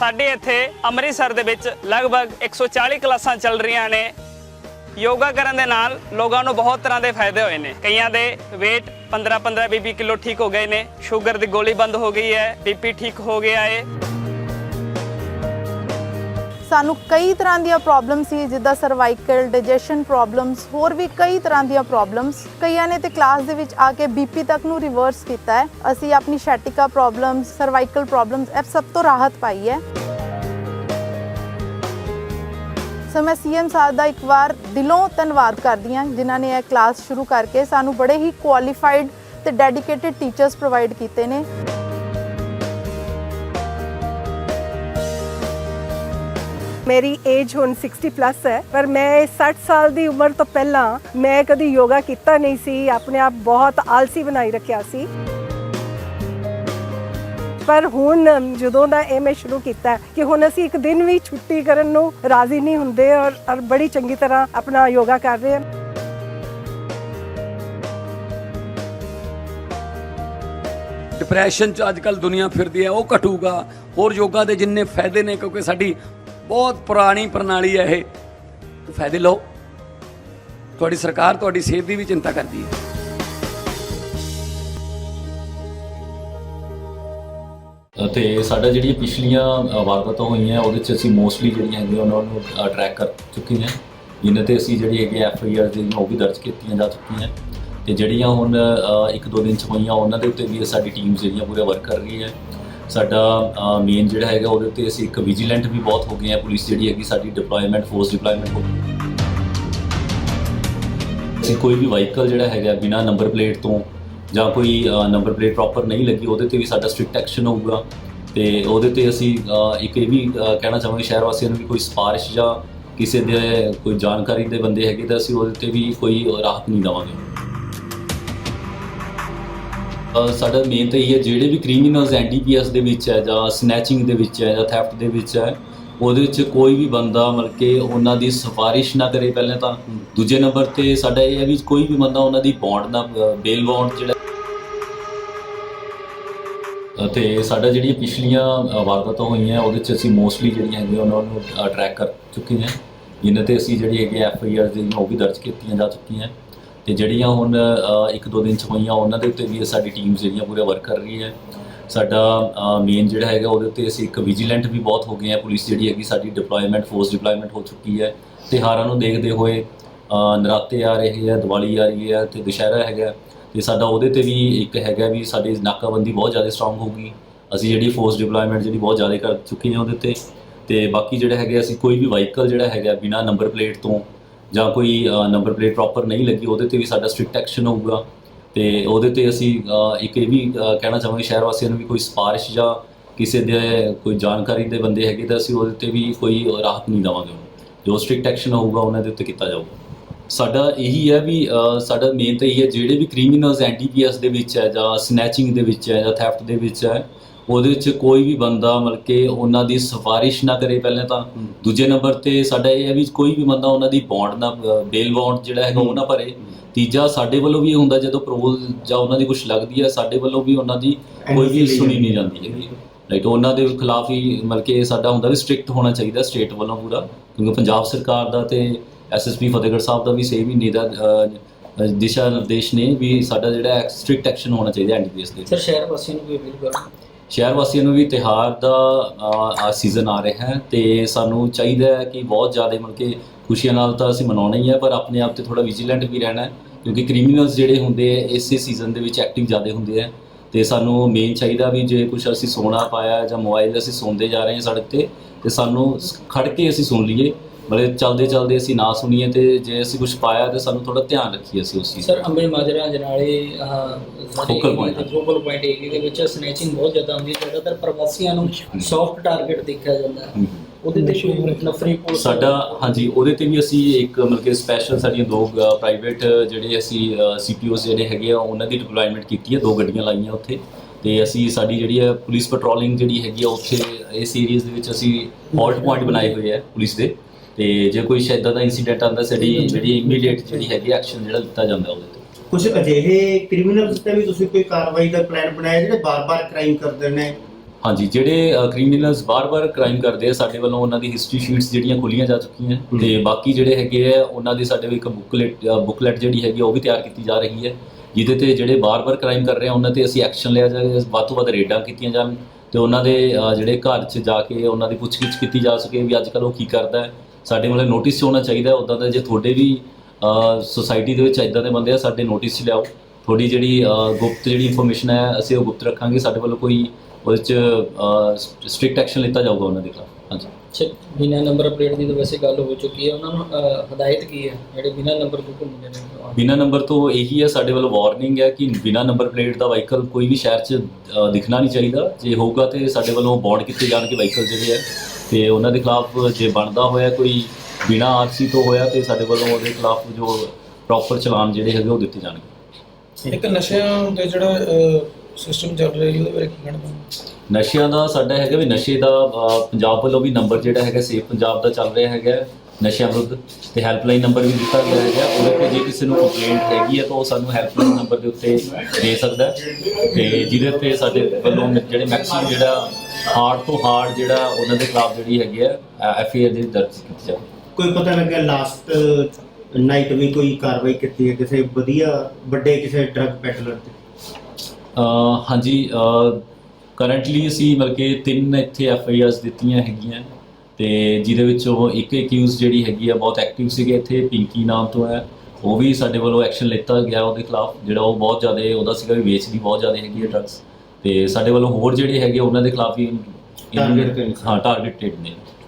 ਸਾਡੇ ਇੱਥੇ ਅੰਮ੍ਰਿਤਸਰ ਦੇ ਵਿੱਚ ਲਗਭਗ 140 ਕਲਾਸਾਂ ਚੱਲ ਰਹੀਆਂ ਨੇ। ਯੋਗਾ ਕਰਨ ਦੇ ਨਾਲ ਲੋਕਾਂ ਨੂੰ ਬਹੁਤ ਤਰ੍ਹਾਂ ਦੇ ਫਾਇਦੇ ਹੋਏ ਨੇ। ਕਈਆਂ ਦੇ weight 15 15 20 ਕਿਲੋ ਠੀਕ ਹੋ ਗਏ ਨੇ। ਸ਼ੂਗਰ ਦੀ ਗੋਲੀ ਬੰਦ ਹੋ ਗਈ ਹੈ, ਬੀਪੀ ਠੀਕ ਹੋ ਗਿਆ ਹੈ ਸਾਨੂੰ ਕਈ ਤਰ੍ਹਾਂ ਦੀਆਂ ਪ੍ਰੋਬਲਮ ਸੀ, ਜਿੱਦਾਂ ਸਰਵਾਈਕਲ ਡਾਈਜੈਸ਼ਨ ਪ੍ਰੋਬਲਮਸ ਹੋਰ ਵੀ ਕਈ ਤਰ੍ਹਾਂ ਦੀਆਂ ਪ੍ਰੋਬਲਮਸ ਕਈਆਂ ਨੇ ਤੇ ਕਲਾਸ ਦੇ ਵਿੱਚ ਆ ਕੇ ਬੀਪੀ ਤੱਕ ਨੂੰ ਰਿਵਰਸ ਕੀਤਾ ਹੈ। ਅਸੀਂ ਆਪਣੀ ਸ਼ੈਟਿਕਾ ਪ੍ਰੋਬਲਮਸ ਸਰਵਾਈਕਲ ਪ੍ਰੋਬਲਮਸ ਇਹ ਸਭ ਤੋਂ ਰਾਹਤ ਪਾਈ ਹੈ। ਸੋ ਮੈਂ ਸੀਐਮ ਸਾਹਿਬ ਦਾ ਇੱਕ ਵਾਰ ਦਿਲੋਂ ਧੰਨਵਾਦ ਕਰਦੀ ਹਾਂ, ਜਿਨ੍ਹਾਂ ਨੇ ਇਹ ਕਲਾਸ ਸ਼ੁਰੂ ਕਰਕੇ ਸਾਨੂੰ ਬੜੇ ਹੀ ਕੁਆਲੀਫਾਈਡ ਤੇ ਡੈਡੀਕੇਟਿਡ ਟੀਚਰਸ ਪ੍ਰੋਵਾਈਡ ਕੀਤੇ ਨੇ। ਮੇਰੀ ਏਜ ਹੁਣ 60 ਪਲੱਸ ਹੈ, ਪਰ ਮੈਂ 60 ਸਾਲ ਦੀ ਉਮਰ ਤੋਂ ਪਹਿਲਾਂ ਮੈਂ ਕਦੀ ਯੋਗਾ ਕੀਤਾ ਨਹੀਂ ਸੀ, ਆਪਣੇ ਆਪ ਬਹੁਤ ਆਲਸੀ ਬਣਾਈ ਰੱਖਿਆ ਸੀ। ਪਰ ਹੁਣ ਜਦੋਂ ਦਾ ਇਹ ਮੈਂ ਸ਼ੁਰੂ ਕੀਤਾ, ਕਿ ਹੁਣ ਅਸੀਂ ਇੱਕ ਦਿਨ ਵੀ ਛੁੱਟੀ ਕਰਨ ਨੂੰ ਰਾਜ਼ੀ ਨਹੀਂ ਹੁੰਦੇ ਔਰ ਔਰ ਬੜੀ ਚੰਗੀ ਤਰ੍ਹਾਂ ਆਪਣਾ ਯੋਗਾ ਕਰ ਰਹੇ ਹਾਂ। ਡਿਪਰੈਸ਼ਨ ਚ ਅੱਜ ਕੱਲ ਦੁਨੀਆ ਫਿਰਦੀ ਹੈ, ਉਹ ਘਟੂਗਾ। ਹੋਰ ਯੋਗਾ ਦੇ ਜਿੰਨੇ ਫਾਇਦੇ ਨੇ, ਕਿਉਂਕਿ ਸਾਡੀ ਬਹੁਤ ਪੁਰਾਣੀ ਪ੍ਰਣਾਲੀ ਹੈ ਇਹ। ਫਾਇਦੇ ਲਓ। ਤੁਹਾਡੀ ਸਰਕਾਰ ਤੁਹਾਡੀ ਸਿਹਤ ਦੀ ਵੀ ਚਿੰਤਾ ਕਰਦੀ ਹੈ। ਤੇ ਸਾਡਾ ਜਿਹੜੀਆਂ ਪਿਛਲੀਆਂ ਵਾਰਦਾਤਾਂ ਹੋਈਆਂ, ਉਹਦੇ ਚ ਅਸੀਂ ਮੋਸਟਲੀ ਜਿਹੜੀਆਂ ਹੈਗੀਆਂ, ਉਹਨਾਂ ਨੂੰ ਟਰੈਕ ਕਰ ਚੁੱਕੇ ਹਾਂ ਜਿਨ੍ਹਾਂ ਤੇ ਅਸੀਂ ਜਿਹੜੀ ਹੈਗੀ ਐਫ ਆਈ ਆਰ ਜਿਹੜੀਆਂ, ਉਹ ਵੀ ਦਰਜ ਕੀਤੀਆਂ ਜਾ ਚੁੱਕੀਆਂ। ਤੇ ਜਿਹੜੀਆਂ ਹੁਣ ਇੱਕ ਦੋ ਦਿਨ ਚ ਹੋਈਆਂ, ਉਹਨਾਂ ਦੇ ਉੱਤੇ ਵੀ ਸਾਡੀ ਟੀਮ ਜਿਹੜੀਆਂ ਪੂਰਾ ਵਰਕ ਕਰ ਰਹੀ ਹੈ ਸਾਡਾ ਮੇਨ ਜਿਹੜਾ ਹੈਗਾ, ਉਹਦੇ ਉੱਤੇ ਅਸੀਂ ਇੱਕ ਵਿਜੀਲੈਂਟ ਵੀ ਬਹੁਤ ਹੋ ਗਏ ਆ ਪੁਲਿਸ ਜਿਹੜੀ ਹੈਗੀ, ਸਾਡੀ ਡਿਪਲੋਇਮੈਂਟ ਫੋਰਸ ਡਿਪਲੋਇਮੈਂਟ ਹੋ ਗਈ। ਅਸੀਂ ਕੋਈ ਵੀ ਵਾਹੀਕਲ ਜਿਹੜਾ ਹੈਗਾ, ਬਿਨਾ ਨੰਬਰ ਪਲੇਟ ਤੋਂ ਜਾਂ ਕੋਈ ਨੰਬਰ ਪਲੇਟ ਪ੍ਰੋਪਰ ਨਹੀਂ ਲੱਗੀ, ਉਹਦੇ ਤੇ ਵੀ ਸਾਡਾ ਸਟ੍ਰਿਕਟ ਐਕਸ਼ਨ ਹੋਊਗਾ। ਤੇ ਉਹਦੇ ਤੇ ਅਸੀਂ ਇੱਕ ਇਹ ਵੀ ਕਹਿਣਾ ਚਾਹਾਂਗੇ ਸ਼ਹਿਰ ਵਾਸੀਆਂ ਨੂੰ ਵੀ ਕੋਈ ਸਿਫਾਰਿਸ਼ ਜਾਂ ਕਿਸੇ ਦੇ ਕੋਈ ਜਾਣਕਾਰੀ ਦੇ ਬੰਦੇ ਹੈਗੇ ਤਾਂ ਅਸੀਂ ਉਹਦੇ ਤੇ ਵੀ ਕੋਈ ਰਾਹਤ ਨਹੀਂ ਦੇਵਾਂਗੇ। ਸਾਡਾ ਮੇਨ ਤਾਂ ਇਹ ਹੈ, ਜਿਹੜੇ ਵੀ ਕ੍ਰਿਮੀਨਲਸ ਐਨਡੀਪੀਐਸ ਦੇ ਵਿੱਚ ਹੈ ਜਾਂ ਸਨੈਚਿੰਗ ਦੇ ਵਿੱਚ ਹੈ ਜਾਂ ਥੈਫਟ ਦੇ ਵਿੱਚ ਹੈ ਉਹਦੇ ਵਿੱਚ ਕੋਈ ਵੀ ਬੰਦਾ ਮਤਲਬ ਕਿ ਉਹਨਾਂ ਦੀ ਸਿਫਾਰਿਸ਼ ਨਾ ਕਰੇ ਪਹਿਲਾਂ ਤਾਂ ਦੂਜੇ ਨੰਬਰ ਤੇ ਸਾਡਾ ਇਹ ਹੈ ਵੀ ਕੋਈ ਵੀ ਬੰਦਾ ਉਹਨਾਂ ਦੀ ਬੌਂਡ ਦਾ ਬੇਲ ਬੌਂਡ ਜਿਹੜਾ ਅ, ਤੇ ਸਾਡਾ ਜਿਹੜੀਆਂ ਪਿਛਲੀਆਂ ਵਾਰਦਾਤਾਂ ਹੋਈਆਂ ਉਹਦੇ ਚ ਅਸੀਂ ਮੋਸਟਲੀ ਜਿਹੜੀਆਂ ਹੈਗੀਆਂ ਉਹਨਾਂ ਨੂੰ ਟਰੈਕ ਕਰ ਚੁੱਕੇ ਹਾਂ। ਜਿਨ੍ਹਾਂ ਤੇ ਅਸੀਂ ਜਿਹੜੀ ਹੈਗੀ ਐਫ ਆਈ ਆਰ ਜਿਹੜੀਆਂ ਉਹ ਵੀ ਦਰਜ ਕੀਤੀਆਂ ਜਾ ਚੁੱਕੀਆਂ। ਤੇ ਜਿਹੜੀਆਂ ਹੁਣ ਇੱਕ ਦੋ ਦਿਨ ਚ ਹੋਈਆਂ ਉਹਨਾਂ ਦੇ ਉੱਤੇ ਵੀ ਸਾਡੀ ਟੀਮ ਜਿਹੜੀਆਂ ਪੂਰੇ ਵਰਕ ਕਰ ਰਹੀ ਹੈ ਸਾਡਾ ਮੇਨ ਜਿਹੜਾ ਹੈਗਾ ਉਹਦੇ ਉੱਤੇ ਅਸੀਂ ਇੱਕ ਵਿਜੀਲੈਂਟ ਵੀ ਬਹੁਤ ਹੋ ਗਏ ਆ ਪੁਲਿਸ ਜਿਹੜੀ ਹੈਗੀ ਸਾਡੀ ਡਿਪਲੋਇਮੈਂਟ ਫੋਰਸ ਡਿਪਲੋਇਮੈਂਟ ਹੋ ਚੁੱਕੀ ਹੈ। ਤਿਉਹਾਰਾਂ ਨੂੰ ਦੇਖਦੇ ਹੋਏ ਨਰਾਤੇ ਆ ਰਹੇ ਆ ਦੀਵਾਲੀ ਆ ਰਹੀ ਹੈ ਤੇ ਦੁਸ਼ਹਿਰਾ ਹੈਗਾ ਤੇ ਸਾਡਾ ਉਹਦੇ ਤੇ ਵੀ ਇੱਕ ਹੈਗਾ ਵੀ ਸਾਡੀ ਨਾਕਾਬੰਦੀ ਬਹੁਤ ਜ਼ਿਆਦਾ ਸਟਰੋਂਗ ਹੋਊਗੀ ਅਸੀਂ ਜਿਹੜੀ ਫੋਰਸ ਡਿਪਲੋਇਮੈਂਟ ਜਿਹੜੀ ਬਹੁਤ ਜ਼ਿਆਦਾ ਕਰ ਚੁੱਕੇ ਹਾਂ ਉਹਦੇ ਤੇ। ਤੇ ਬਾਕੀ ਜਿਹੜਾ ਹੈਗਾ ਅਸੀਂ ਕੋਈ ਵੀ ਵਾਹੀਕਲ ਜਿਹੜਾ ਹੈਗਾ ਬਿਨਾ ਨੰਬਰ ਪਲੇਟ ਤੋਂ ਜਾਂ ਕੋਈ ਨੰਬਰ ਪਲੇਟ ਪ੍ਰੋਪਰ ਨਹੀਂ ਲੱਗੀ, ਉਹਦੇ ਤੇ ਵੀ ਸਾਡਾ ਸਟ੍ਰਿਕਟ ਐਕਸ਼ਨ ਹੋਊਗਾ। ਤੇ ਉਹਦੇ ਤੇ ਅਸੀਂ ਇੱਕ ਇਹ ਵੀ ਕਹਿਣਾ ਚਾਹਾਂਗੇ ਸ਼ਹਿਰ ਵਾਸੀਆਂ ਨੂੰ ਵੀ ਕੋਈ ਸਿਫਾਰਿਸ਼ ਜਾਂ ਕਿਸੇ ਦੇ ਕੋਈ ਜਾਣਕਾਰੀ ਦੇ ਬੰਦੇ ਹੈਗੇ ਤਾਂ ਅਸੀਂ ਉਹਦੇ ਤੇ ਵੀ ਕੋਈ ਰਾਹਤ ਨਹੀਂ ਦੇਵਾਂਗੇ ਜੋ ਸਟ੍ਰਿਕਟ ਐਕਸ਼ਨ ਹੋਊਗਾ ਉਹਨਾਂ ਦੇ ਉੱਤੇ ਕੀਤਾ ਜਾਊਗਾ। ਸਾਡਾ ਇਹੀ ਹੈ ਵੀ ਸਾਡਾ ਮੇਨ ਤਾਂ ਇਹੀ ਹੈ, ਜਿਹੜੇ ਵੀ ਕ੍ਰਿਮੀਨਲਸ ਐਨਡੀਪੀਐਸ ਦੇ ਵਿੱਚ ਹੈ ਜਾਂ ਸਨੈਚਿੰਗ ਦੇ ਵਿੱਚ ਹੈ ਜਾਂ ਥੈਫਟ ਦੇ ਵਿੱਚ ਹੈ ਉਹਦੇ ਵਿੱਚ ਕੋਈ ਵੀ ਬੰਦਾ ਮਤਲਬ ਕਿ ਉਹਨਾਂ ਦੀ ਸਿਫਾਰਿਸ਼ ਨਾ ਕਰੇ ਪਹਿਲਾਂ ਤਾਂ ਦੂਜੇ ਨੰਬਰ ਤੇ ਸਾਡਾ ਇਹ ਹੈ ਵੀ ਕੋਈ ਵੀ ਬੰਦਾ ਉਹਨਾਂ ਦੀ ਬੌਂਡ ਨਾ ਬੇਲ ਬੌਂਡ ਜਿਹੜਾ ਹੈਗਾ ਉਹ ਨਾ ਭਰੇ। ਤੀਜਾ ਸਾਡੇ ਵੱਲੋਂ ਵੀ ਇਹ ਹੁੰਦਾ ਜਦੋਂ ਪ੍ਰੋਲ ਜਾਂ ਉਹਨਾਂ ਦੀ ਕੁਝ ਲੱਗਦੀ ਹੈ ਸਾਡੇ ਵੱਲੋਂ ਵੀ ਉਹਨਾਂ ਦੀ ਕੋਈ ਵੀ ਸੁਣੀ ਨਹੀਂ ਜਾਂਦੀ ਹੈਗੀ। ਰਾਈਟ ਉਹਨਾਂ ਦੇ ਖਿਲਾਫ ਹੀ ਮਤਲਬ ਕਿ ਸਾਡਾ ਹੁੰਦਾ ਵੀ ਸਟ੍ਰਿਕਟ ਹੋਣਾ ਚਾਹੀਦਾ ਸਟੇਟ ਵੱਲੋਂ ਪੂਰਾ। ਕਿਉਂਕਿ ਪੰਜਾਬ ਸਰਕਾਰ ਦਾ ਤੇ ਐਸਐਸਪੀ ਫਤਿਹਗੜ੍ਹ ਸਾਹਿਬ ਦਾ ਵੀ ਸੇਮ ਹੀ ਨਿਦਾ ਦਿਸ਼ਾ ਨਿਰਦੇਸ਼ ਨੇ ਵੀ ਸਾਡਾ ਜਿਹੜਾ ਸਟ੍ਰਿਕਟ ਐਕਸ਼ਨ ਹੋਣਾ ਚਾਹੀਦਾ ਐਨਡੀਪੀਐਸ ਦੇ ਸਰ ਸ਼ਹਿਰ ਵਾਸੀਆਂ ਨੂੰ ਵੀ ਅਪੀਲ ਕਰੋ। ਸ਼ਹਿਰ ਵਾਸੀਆਂ ਨੂੰ ਵੀ ਤਿਹਾਰ ਦਾ ਸੀਜ਼ਨ ਆ ਰਿਹਾ ਹੈ ਤੇ ਸਾਨੂੰ ਚਾਹੀਦਾ ਹੈ ਕਿ ਬਹੁਤ ਜ਼ਿਆਦਾ ਮਤਲਬ ਕਿ ਖੁਸ਼ੀਆਂ ਨਾਲ ਤਾਂ ਅਸੀਂ ਮਨਾਉਣਾ ਹੀ ਹੈ, ਪਰ ਆਪਣੇ ਆਪ ਤੇ ਥੋੜਾ ਵਿਜੀਲੈਂਟ ਵੀ ਰਹਿਣਾ ਹੈ, ਕਿਉਂਕਿ ਕ੍ਰਿਮੀਨਲਸ ਜਿਹੜੇ ਹੁੰਦੇ ਆ ਇਸੇ ਸੀਜ਼ਨ ਦੇ ਵਿੱਚ ਐਕਟਿਵ ਜ਼ਿਆਦਾ ਹੁੰਦੇ ਆ ਤੇ ਸਾਨੂੰ ਮੇਨ ਚਾਹੀਦਾ ਵੀ ਜੇ ਕੁਝ ਅਸੀਂ ਸੋਨਾ ਪਾਇਆ ਜਾਂ ਮੋਬਾਈਲ ਅਸੀਂ ਸੌਂਦੇ ਜਾ ਰਹੇ ਹਾਂ ਸੜਕ ਤੇ ਤੇ ਸਾਨੂੰ ਸ- ਖੜ ਕੇ ਅਸੀਂ ਸੁਣ ਲਈਏ। ਮਤਲਬ ਚਲਦੇ ਚਲਦੇ ਅਸੀਂ ਨਾ ਸੁਣੀਏ ਤੇ ਜੇ ਅਸੀਂ ਕੁਝ ਪਾਇਆ ਤੇ ਸਾਨੂੰ ਥੋੜਾ ਧਿਆਨ ਰੱਖੀਏ ਅਸੀਂ ਉਸ ਚੀਜ਼ ਸਰ ਅੰਬੇ ਮਾਜਰਾ ਜਨਾਲੇ Focal point। Focal point area ਦੇ ਵਿੱਚ ਸਨੈਚਿੰਗ ਬਹੁਤ ਜ਼ਿਆਦਾ ਹੁੰਦੀ ਹੈ। ਜ਼ਿਆਦਾਤਰ ਪ੍ਰਵਾਸੀਆਂ ਨੂੰ ਸੌਫਟ ਟਾਰਗੇਟ ਦੇਖਿਆ ਜਾਂਦਾ ਹੈ। ਉਹਦੇ ਤੇ ਕੋਈ ਨਫਰੀ ਪੁਲਿਸ ਸਾਡਾ ਹਾਂਜੀ ਉਹਦੇ ਤੇ ਵੀ ਅਸੀਂ ਇੱਕ ਮਤਲਬ ਕਿ ਸਪੈਸ਼ਲ ਸਾਡੀਆਂ ਦੋ ਪ੍ਰਾਈਵੇਟ ਜਿਹੜੇ ਅਸੀਂ ਸੀਪੀਓਸ ਜਿਹੜੇ ਹੈਗੇ ਆ ਉਹਨਾਂ ਦੀ ਡਿਪਲੋਇਮੈਂਟ ਕੀਤੀ ਹੈ। ਦੋ ਗੱਡੀਆਂ ਲਾਈਆਂ ਉੱਥੇ ਤੇ ਅਸੀਂ ਸਾਡੀ ਜਿਹੜੀ ਹੈ ਪੁਲਿਸ ਪੈਟਰੋਲਿੰਗ ਜਿਹੜੀ ਹੈਗੀ ਆ ਉੱਥੇ ਇਸ ਏਰੀਆਜ਼ ਦੇ ਵਿੱਚ ਅਸੀਂ ਹਾਲਟ ਪੁਆਇੰਟ ਬਣਾਏ ਹੋਏ ਆ ਪੁਲਿਸ ਦੇ। ਤੇ ਜੇ ਕੋਈ ਸ਼ਾਇਦ ਦਾ ਇਨਸੀਡੈਂਟ ਆਉਂਦਾ ਸਾਡੀ ਜਿਹੜੀ ਇਮੀਡੀਏਟ ਜਿਹੜੀ ਹੈਗੀ ਐਕਸ਼ਨ ਜਿਹੜਾ ਲਿੱਤਾ ਜਾਂਦਾ ਉਹਦੇ ਤੇ। ਕੁਝ ਅਜਿਹੇ ਕ੍ਰਿਮੀਨਲਸ ਤੇ ਵੀ ਤੁਸੀਂ ਕੋਈ ਕਾਰਵਾਈ ਦਾ ਪਲਾਨ ਬਣਾਇਆ ਜਿਹੜੇ ਬਾਰ-ਬਾਰ ਕ੍ਰਾਈਮ ਕਰਦੇ ਨੇ? ਹਾਂਜੀ ਜਿਹੜੇ ਕ੍ਰਿਮੀਨਲਸ ਬਾਰ-ਬਾਰ ਕ੍ਰਾਈਮ ਕਰਦੇ ਆ ਸਾਡੇ ਵੱਲੋਂ ਉਹਨਾਂ ਦੀ ਹਿਸਟਰੀ ਸ਼ੀਟਸ ਜਿਹੜੀਆਂ ਖੋਲੀਆਂ ਜਾ ਚੁੱਕੀਆਂ ਤੇ ਬਾਕੀ ਜਿਹੜੇ ਹੈਗੇ ਆ ਉਹਨਾਂ ਦੀ ਸਾਡੇ ਇੱਕ ਬੁਕਲੇਟ ਬੁਕਲੇਟ ਜਿਹੜੀ ਹੈਗੀ ਉਹ ਵੀ ਤਿਆਰ ਕੀਤੀ ਜਾ ਰਹੀ ਹੈ। ਜਿਹਦੇ ਤੇ ਜਿਹੜੇ ਬਾਰ-ਬਾਰ ਕ੍ਰਾਈਮ ਕਰ ਰਹੇ ਆ ਉਹਨਾਂ ਤੇ ਅਸੀਂ ਐਕਸ਼ਨ ਲਿਆ ਜਾਵੇ ਵੱਧ ਤੋਂ ਵੱਧ ਰੇਡਾਂ ਕੀਤੀਆਂ ਜਾਣ। ਤੇ ਉਹਨਾਂ ਦੇ ਜਿਹੜੇ ਘਰ 'ਚ ਜਾ ਕੇ ਉਹਨਾਂ ਦੀ ਪੁੱਛਗਿੱਛ ਕੀਤੀ ਜਾ ਸਕੇ ਵੀ ਅੱਜ ਕੱਲ੍ਹ ਉਹ ਕੀ ਕਰਦਾ ਹੈ। ਸਾਡੇ ਵੱਲੋਂ ਨੋਟਿਸ 'ਚ ਹੋਣਾ ਚਾਹੀਦਾ ਉਦਾਂ ਦਾ ਜੇ ਤੁਹਾਡੇ ਵੀ ਸੋਸਾਇਟੀ ਦੇ ਵਿੱਚ ਇਦਾਂ ਦੇ ਬੰਦੇ ਆ ਸਾਡੇ ਨੋਟਿਸ 'ਚ ਲਿਆਓ। ਤੁਹਾਡੀ ਜਿਹੜੀ ਗੁਪਤ ਜਿਹੜੀ ਇਨਫੋਰਮੇਸ਼ਨ ਹੈ ਅਸੀਂ ਉਹ ਗੁਪਤ ਰੱਖਾਂਗੇ। ਸਾਡੇ ਵੱਲੋਂ ਕੋਈ ਉਹਦੇ 'ਚ ਸਟ੍ਰਿਕਟ ਐਕਸ਼ਨ ਲਿੱਤਾ ਜਾਊਗਾ ਉਹਨਾਂ ਦੇ ਖਿਲਾਫ। ਹਾਂਜੀ। ਅੱਛਾ ਬਿਨਾਂ ਨੰਬਰ ਪਲੇਟ ਦੀ ਤਾਂ ਵੈਸੇ ਗੱਲ ਹੋ ਚੁੱਕੀ ਹੈ। ਉਹਨਾਂ ਨੂੰ ਹਦਾਇਤ ਕੀ ਹੈ? ਜਿਹੜੇ ਬਿਨਾਂ ਨੰਬਰ ਤੋਂ ਘੁੰਮਦੇ ਨੇ? ਬਿਨਾ ਨੰਬਰ ਤੋਂ ਇਹੀ ਹੈ ਸਾਡੇ ਵੱਲੋਂ ਵਾਰਨਿੰਗ ਹੈ ਕਿ ਬਿਨਾ ਨੰਬਰ ਪਲੇਟ ਦਾ ਵਹੀਕਲ ਕੋਈ ਵੀ ਸ਼ਹਿਰ 'ਚ ਦਿਖਣਾ ਨਹੀਂ ਚਾਹੀਦਾ। ਜੇ ਹੋਊਗਾ ਤੇ ਸਾਡੇ ਵੱਲੋਂ ਬੌਂਡ ਕੀਤੇ ਜਾਣਗੇ ਵਹੀਕਲ ਜਿਹੜੇ ਹੈ। ਤੇ ਉਹਨਾਂ ਦੇ ਖਿਲਾਫ ਜੇ ਬਣਦਾ ਹੋਇਆ ਕੋਈ ਬਿਨਾ ਆਰਸੀ ਤੋਂ ਹੋਇਆ ਤੇ ਸਾਡੇ ਵੱਲੋਂ ਉਹਦੇ ਖਿਲਾਫ ਜੋ ਪ੍ਰੋਪਰ ਚਲਾਨ ਜਿਹੜੇ ਹੈਗੇ ਉਹ ਦਿੱਤੇ ਜਾਣਗੇ। ਇੱਕ ਨਸ਼ਿਆਂ ਦੇ ਜਿਹੜਾ ਸਿਸਟਮ ਚੱਲ ਰਿਹਾ ਉਹਦੇ ਬਾਰੇ ਕੀ ਕਹਿਣਾ ਨਸ਼ਿਆਂ ਦਾ ਸਾਡਾ ਹੈਗਾ ਵੀ ਨਸ਼ੇ ਦਾ ਪੰਜਾਬ ਵੱਲੋਂ ਵੀ ਨੰਬਰ ਜਿਹੜਾ ਹੈਗਾ ਸੇਫ ਪੰਜਾਬ ਦਾ ਚੱਲ ਰਿਹਾ ਹੈਗਾ। ਨਸ਼ਿਆਂ ਵਿਰੁੱਧ ਤੇ ਹੈਲਪਲਾਈਨ ਨੰਬਰ ਵੀ ਦਿੱਤਾ ਗਿਆ ਹੈਗਾ। ਉਹਦੇ ਤੇ ਜੇ ਕਿਸੇ ਨੂੰ ਕੰਪਲੇਂਟ ਹੈਗੀ ਹੈ ਤਾਂ ਉਹ ਸਾਨੂੰ ਹੈਲਪਲਾਈਨ ਨੰਬਰ ਦੇ ਉੱਤੇ ਦੇ ਸਕਦਾ ਹੈ। ਤੇ ਜਿਹਦੇ ਤੇ ਸਾਡੇ ਵੱਲੋਂ ਜਿਹੜੇ ਮੈਕਸਿਮਮ ਜਿਹੜਾ ਹਾਰਡ ਤੋਂ ਹਾਰਡ ਜਿਹੜਾ ਉਹਨਾਂ ਦੇ ਖਿਲਾਫ ਜਿਹੜੀ ਹੈਗੀ ਹੈ ਐਫ ਆਈ ਆਰ ਦੀ ਦਰਜ ਕੀਤੀ ਜਾਵੇ। ਕੋਈ ਪਤਾ ਲੱਗਿਆ ਲਾਸਟ ਨਾਈਟ ਵੀ ਕੋਈ ਕਾਰਵਾਈ ਕੀਤੀ ਹੈ ਕਿਸੇ ਵਧੀਆ ਵੱਡੇ ਕਿਸੇ ਡਰੱਗ ਪੈਡਲਰ ਤੇ? ਹਾਂਜੀ ਕਰੰਟਲੀ ਅਸੀਂ ਮਤਲਬ ਕਿ ਤਿੰਨ ਇੱਥੇ ਐਫ ਆਈ ਆਰਸ ਦਿੱਤੀਆਂ ਹੈਗੀਆਂ। ਤੇ ਜਿਹਦੇ ਵਿੱਚ ਉਹ ਇੱਕ ਅਕਿਊਜ਼ ਜਿਹੜੀ ਹੈਗੀ ਆ ਬਹੁਤ ਐਕਟਿਵ ਸੀਗੇ ਇੱਥੇ ਪਿੰਕੀ ਨਾਮ ਤੋਂ ਹੈ। ਉਹ ਵੀ ਸਾਡੇ ਵੱਲੋਂ ਐਕਸ਼ਨ ਲਿੱਤਾ ਗਿਆ ਉਹਦੇ ਖਿਲਾਫ ਜਿਹੜਾ ਉਹ ਬਹੁਤ ਜ਼ਿਆਦਾ ਉਹਦਾ ਸੀਗਾ ਵੀ ਵੇਚਦੀ ਬਹੁਤ ਜ਼ਿਆਦਾ ਹੈਗੀ ਹੈ ਡਰੱਗਸ ਤੇ ਸਾਡੇ ਵੱਲੋਂ ਹੋਰ ਜਿਹੜੇ ਹੈਗੇ ਉਹਨਾਂ ਦੇ ਖਿਲਾਫ ਵੀ ਤੇ ਹਾਂ ਟਾਰਗੇਟਡ ਨੇ।